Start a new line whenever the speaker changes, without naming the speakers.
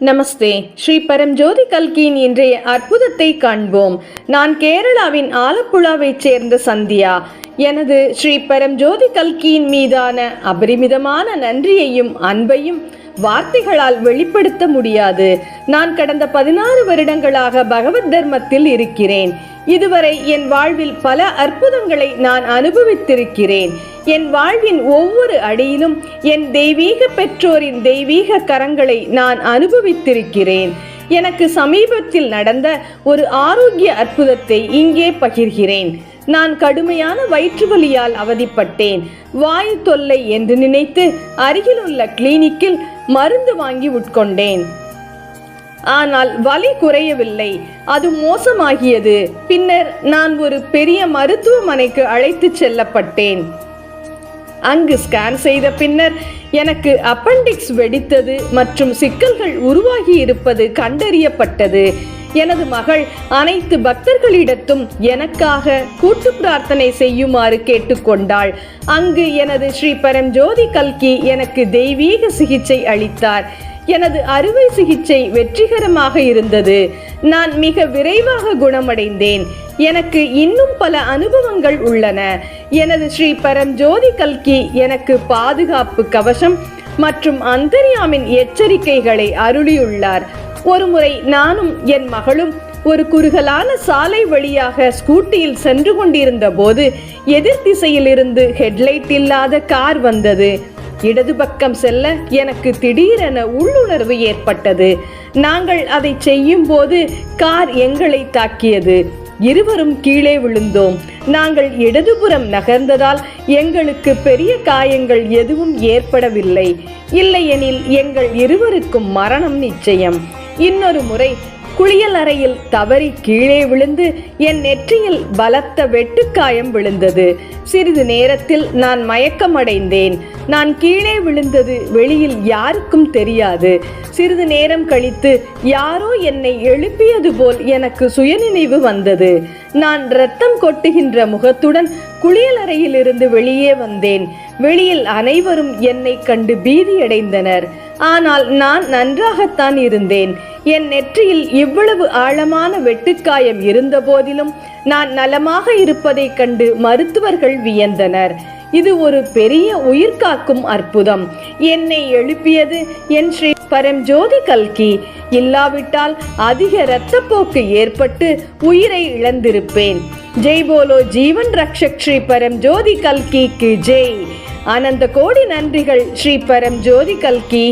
நமஸ்தே. ஸ்ரீ பரம்ஜோதி கல்கியின் இன்றைய அற்புதத்தை காண்போம். நான் கேரளாவின் ஆலப்புழாவைச் சேர்ந்த சந்தியா. எனது ஸ்ரீ பரம்ஜோதி கல்கியின் மீதான அபரிமிதமான நன்றியையும் அன்பையும் வார்த்தைகளால் வெளிப்படுத்த முடியாது. நான் கடந்த பதினாறு வருடங்களாக பகவத் தர்மத்தில் இருக்கிறேன். இதுவரை என் வாழ்வில் பல அற்புதங்களை நான் அனுபவித்திருக்கிறேன். என் வாழ்வின் ஒவ்வொரு அடியிலும் என் தெய்வீக பெற்றோரின் தெய்வீக கரங்களை நான் அனுபவித்திருக்கிறேன். எனக்கு சமீபத்தில் நடந்த ஒரு ஆரோக்கிய அற்புதத்தை இங்கே பகிர்கிறேன். நான் கடுமையான வயிற்று வலியால் அவதிப்பட்டேன். வாயு தொல்லை என்று நினைத்து அருகிலுள்ள கிளினிக்கில் மருந்து வாங்கி உட்கொண்டேன். ஆனால் வலி குறையவில்லை. அது மோசமாகியது. பின்னர் நான் ஒரு பெரிய மருத்துவமனைக்கு அழைத்துச் செல்லப்பட்டேன். அங்கு ஸ்கேன் செய்த பின்னர் எனக்கு அப்பெண்டிக்ஸ் வெடித்தது மற்றும் சிக்கல்கள் உருவாகி இருப்பது கண்டறியப்பட்டது. எனது மகள் அனைத்து பக்தர்களிடத்தும் எனக்காக கூட்டு பிரார்த்தனை செய்யுமாறு கேட்டுக்கொண்டாள். அங்கு எனது ஸ்ரீ பரம்ஜோதி கல்கி எனக்கு தெய்வீக சிகிச்சை அளித்தார். எனது அறுவை சிகிச்சை வெற்றிகரமாக இருந்தது. நான் மிக விரைவாக குணமடைந்தேன். எனக்கு இன்னும் பல அனுபவங்கள் உள்ளன. எனது ஸ்ரீ பரம்ஜோதி கல்கி எனக்கு பாதுகாப்பு கவசம் மற்றும் அந்தரியாமின் எச்சரிக்கைகளை அருளியுள்ளார். ஒருமுறை நானும் என் மகளும் ஒரு குறுகலான சாலை வழியாக ஸ்கூட்டியில் சென்று கொண்டிருந்த போது எதிர் திசையிலிருந்து ஹெட்லைட் இல்லாத கார் வந்தது. இடது பக்கம் செல்ல எனக்கு திடீரென உள்ளுணர்வு ஏற்பட்டது. நாங்கள் அதை செய்யும் போது கார் எங்களை தாக்கியது. இருவரும் கீழே விழுந்தோம். நாங்கள் இடதுபுறம் நகர்ந்ததால் எங்களுக்கு பெரிய காயங்கள் எதுவும் ஏற்படவில்லை. இல்லையெனில் எங்கள் இருவருக்கும் மரணம் நிச்சயம். இன்னொரு முறை குளியல் அறையில் தவறி கீழே விழுந்து என் நெற்றியில் பலத்த வெட்டுக்காயம் விழுந்தது. சிறிது நேரத்தில் நான் மயக்கமடைந்தேன். நான் கீழே விழுந்தது வெளியில் யாருக்கும் தெரியாது. சிறிது நேரம் கழித்து யாரோ என்னை எழுப்பியது போல் எனக்கு சுயநினைவு வந்தது. நான் இரத்தம் கொட்டுகின்ற முகத்துடன் குளியலறையிலிருந்து வெளியே வந்தேன். வெளியில் அனைவரும் என்னை கண்டு பீதியடைந்தனர். ஆனால் நான் நன்றாகத்தான் இருந்தேன். என் நெற்றியில் இவ்வளவு ஆழமான வெட்டுக்காயம் இருந்த போதிலும் நான் நலமாக இருப்பதைக் கண்டு மருத்துவர்கள் வியந்தனர். இது ஒரு பெரிய உயிர் காக்கும் அற்புதம். என்னை எழுப்பியது என் ஸ்ரீ பரம்ஜோதி கல்கி. இல்லாவிட்டால் அதிக இரத்தப்போக்கு ஏற்பட்டு உயிரை இழந்திருப்பேன். ஜெய் போலோ ஜீவன் ரக்ஷக் ஸ்ரீ பரம்ஜோதி கல்கிக்கு ஜெய். அனந்த கோடி நன்றிகள் ஸ்ரீ பரம்ஜோதி கல்கி.